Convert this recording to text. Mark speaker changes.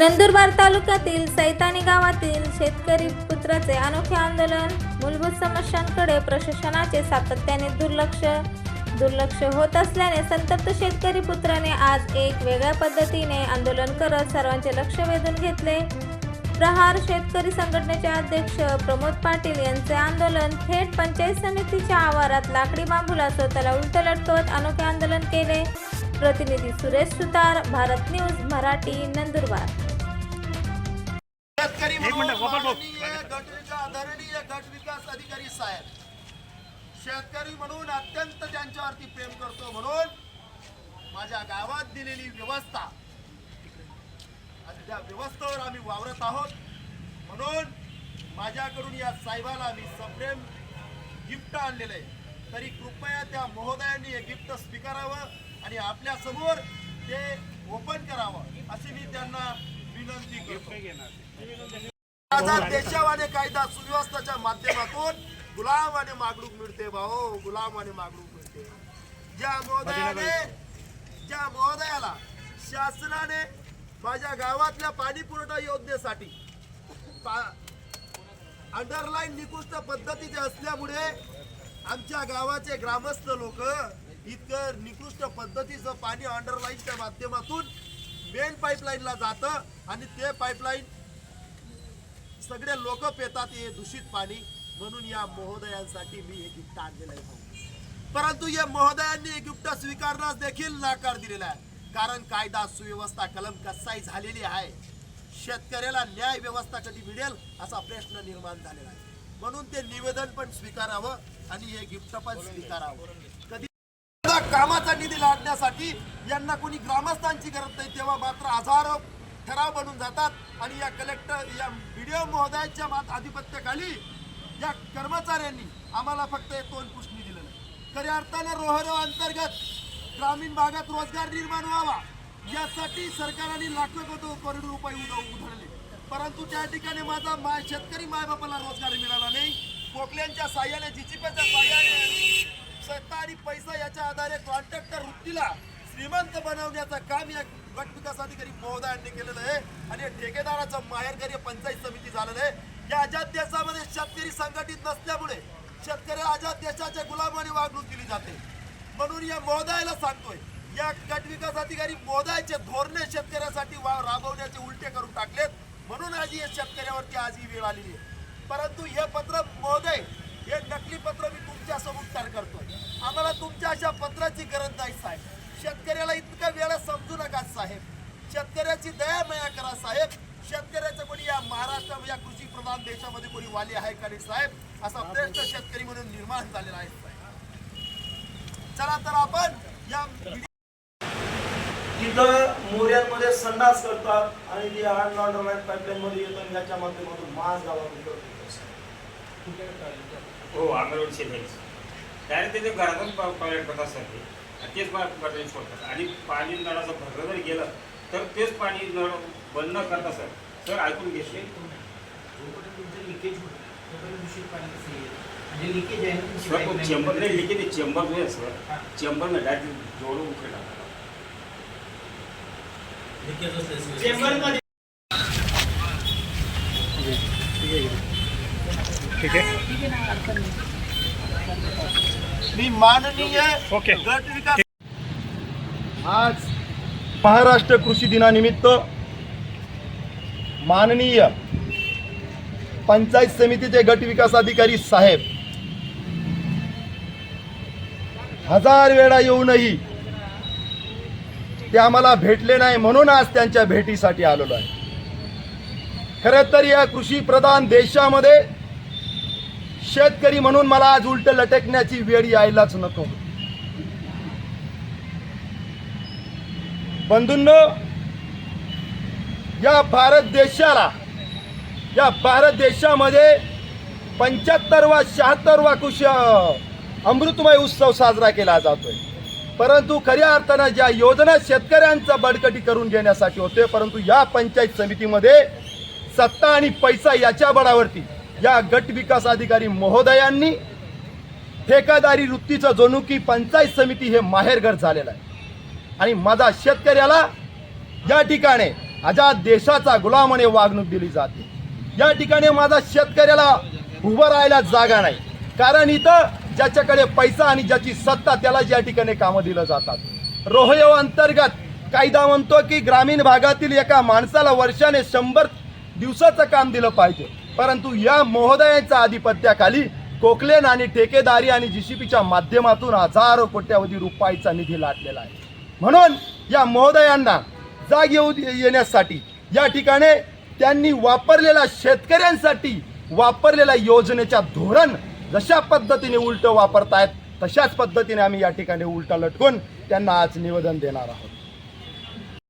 Speaker 1: नंदुरबार तालुक्यातील सैतानी गावातील शेतकरी पुत्राचे अनोखे आंदोलन मूलभूत समस्यांकडे प्रशासनाचे सातत्याने दुर्लक्ष. दुर्लक्ष होत असल्याने संतप्त शेतकरी पुत्राने आज एक वेगळ्या पद्धतीने आंदोलन करत सर्वांचे लक्ष वेधून घेतले. प्रहार शेतकरी संघटनेचे अध्यक्ष प्रमोद पाटील यांचे आंदोलन थेट पंचायत समितीच्या आवारात लाकडी बांबूला स्वतःला उलटलटकवत अनोखे आंदोलन केले. प्रतिनिधी सुरेश सुतार भारत न्यूज मराठी नंदुरबार.
Speaker 2: शेतकरी गटविका आदरणीय गट विकास अधिकारी साहेब शेतकरी म्हणून अत्यंत त्यांच्यावरती प्रेम करतो म्हणून माझ्या गावात दिलेली व्यवस्था त्या व्यवस्थेवर आम्ही वावरत आहोत. म्हणून माझ्याकडून या साहेबाला मी सप्रेम गिफ्ट आणलेलं आहे. तरी कृपया त्या महोदयांनी हे गिफ्ट स्वीकारावं आणि आपल्यासमोर ते ओपन करावं अशी मी त्यांना विनंती कायदा सुव्यवस्थेच्या माध्यमातून गुलाम आणि मागणूक मिळते भाऊ गुलाम आणि मागणूक मिळते. ज्या महोदयाने ज्या महोदयाला शासनाने माझ्या गावातल्या पाणी पुरवठा योजनेसाठी अंडरलाईन निकृष्ट पद्धतीचे असल्यामुळे आमच्या गावाचे ग्रामस्थ लोक इतकं निकृष्ट पद्धतीचं पाणी अंडरलाईनच्या माध्यमातून मेन पाईपलाईनला जातं आणि ते पाईपलाईन सगळे लोक पेतात हे दूषित पाणी म्हणून या महोदयांसाठी मी हे गिफ्ट आणलेलं आहे. परंतु या महोदयांनी हे गिफ्ट स्वीकारण्यास देखील नाकार दिलेला आहे. कारण कायदा सुव्यवस्था कलम कसाई झालेली आहे. शेतकऱ्याला न्याय व्यवस्था कधी मिळेल असा प्रश्न निर्माण झालेला आहे. म्हणून ते निवेदन पण स्वीकारावं आणि हे गिफ्ट पण स्वीकारावं. कामाचा निधी लाडण्यासाठी यांना कोणी ग्रामस्थांची गरज नाही तेव्हा मात्र हजारो ठराव बनून जातात. आणि या कलेक्टर या व्हिडिओ महोदयाच्या मात आधिपत्याखाली या कर्मचाऱ्यांनी आम्हाला फक्त एक तोंड पुष्णी दिलेलं आहे. खऱ्या अर्थानं रोहरो अंतर्गत ग्रामीण भागात रोजगार निर्माण व्हावा यासाठी सरकारने लाखो कोटी करोड रुपये उधळले. परंतु त्या ठिकाणी माझा माय शेतकरी मायबापाला रोजगार मिळाला नाही. पोकल्यांच्या साह्याने जिचिपेच्या साह्याने सत्ता आणि पैसा याच्या आधारे कॉन्ट्रॅक्टर वृत्तीला श्रीमंत बनवण्याचं काम या गट विकास अधिकारी महोदयांनी केलेलं आहे. आणि ठेकेदाराचं माहेरघरी पंचायत समिती झालेलं आहे. या आझाद देशामध्ये शेतकरी संघटित नसल्यामुळे शेतकरी आझाद देशाच्या गुलामाने वागणूक केली जाते. म्हणून या महोदयाला सांगतोय या गट विकास अधिकारी महोदयाचे धोरणे शेतकऱ्यासाठी वा- राबवण्याचे उलटे करून टाकलेत. म्हणून आज या शेतकऱ्यावरती आज ही वेळ आलेली आहे. परंतु हे पत्र महोदय हे नकली पत्र मी तुमच्यासमोर तयार करतोय आम्हाला तुमच्या अशा पत्राची गरज नाही साहेब. शेतकऱ्याला इतका वेळा समजू नका साहेब. शेतकऱ्याची दया मया करा साहेब. शेतकऱ्याचं कोणी या महाराष्ट्र या कृषी प्रधान देशामध्ये कोणी वाली आहे का नाही साहेब? असा प्रश्न शेतकरी म्हणून निर्माण झालेला आहे साहेब. चला तर आपण या
Speaker 3: तिथं मोऱ्यांमध्ये संडास करतात आणि ते आठ लॉन्डरलाईन पाईपलाईन मध्ये येतात आणि याच्या माध्यमातून मास करतात.
Speaker 4: हो अंगणवाडी शेजारीच डायरेक्ट त्याच्या घरातून टॉयलेट करत असतात तेच पाणी सोडतात. आणि पाणी नळाचं भरलं जरी गेलं तर तेच पाणी नळ बंद न करता सर. सर ऐकून घेतले
Speaker 5: जोपर्यंत तुमचं लिकेज होत तोपर्यंत दूषित पाणी कसं येईल? म्हणजे लिकेज आहे ना तुमची
Speaker 4: सर तो
Speaker 5: pipeline चेंबरमध्ये.
Speaker 4: नाही लिखे ते चेंबर नाही आहे सर. चेंबर में डायरेक्ट जोडून उकडे टाकतात
Speaker 5: चेंबरमध्ये
Speaker 2: मी माननीय
Speaker 4: ओके.
Speaker 2: गट विकास आज महाराष्ट्र कृषी दिनानिमित्त माननीय पंचायत समितीचे गट विकास अधिकारी साहेब हजार वेळा येऊनही ते आम्हाला भेटले नाही म्हणून आज त्यांच्या भेटीसाठी आलेलो आहे खरं तर या कृषी प्रधान देशामध्ये शेतकरी म्हणून मला आज उलट लटकण्याची वेळ यायलाच नको. बंधूंनो या भारत देशाला या भारत देशामध्ये पंच्याहत्तर वा शहात्तर वा कुश अमृतमय उत्सव साजरा केला जातोय. परंतु खऱ्या अर्थानं ज्या योजना शेतकऱ्यांचा बडकटी करून घेण्यासाठी होते परंतु या पंचायत समितीमध्ये सत्ता आणि पैसा याच्या बळावरती या गट विकास अधिकारी महोदयांनी ठेकादारी वृत्तीचं जणू की पंचायत समिती हे माहेरघर झालेलं आहे. आणि माझा शेतकऱ्याला या ठिकाणी अजा देशाचा गुलामाने वागणूक दिली जाते. या ठिकाणी माझा शेतकऱ्याला उभं राहायला जागा नाही. कारण इथं ज्याच्याकडे पैसा आणि ज्याची सत्ता त्याला ज्या ठिकाणी कामं दिलं जातात. रोहयो अंतर्गत कायदा म्हणतो की ग्रामीण भागातील एका माणसाला वर्षाने शंभर दिवसाचं काम दिलं पाहिजे. परंतु या महोदयांच्या आधिपत्याखाली कोकलेन आणि ठेकेदारी आणि जीसीपीच्या माध्यमातून हजारो कोट्यावधी रुपयाचा निधी लाटलेला आहे. म्हणून या महोदयांना जाग येऊ येण्यासाठी या ठिकाणी त्यांनी वापरलेल्या शेतकऱ्यांसाठी वापरलेल्या योजनेच्या धोरण जशा पद्धतीने उलट वापरतायत तशाच पद्धतीने आम्ही या ठिकाणी उलटा लटकून त्यांना आज निवेदन देणार आहोत.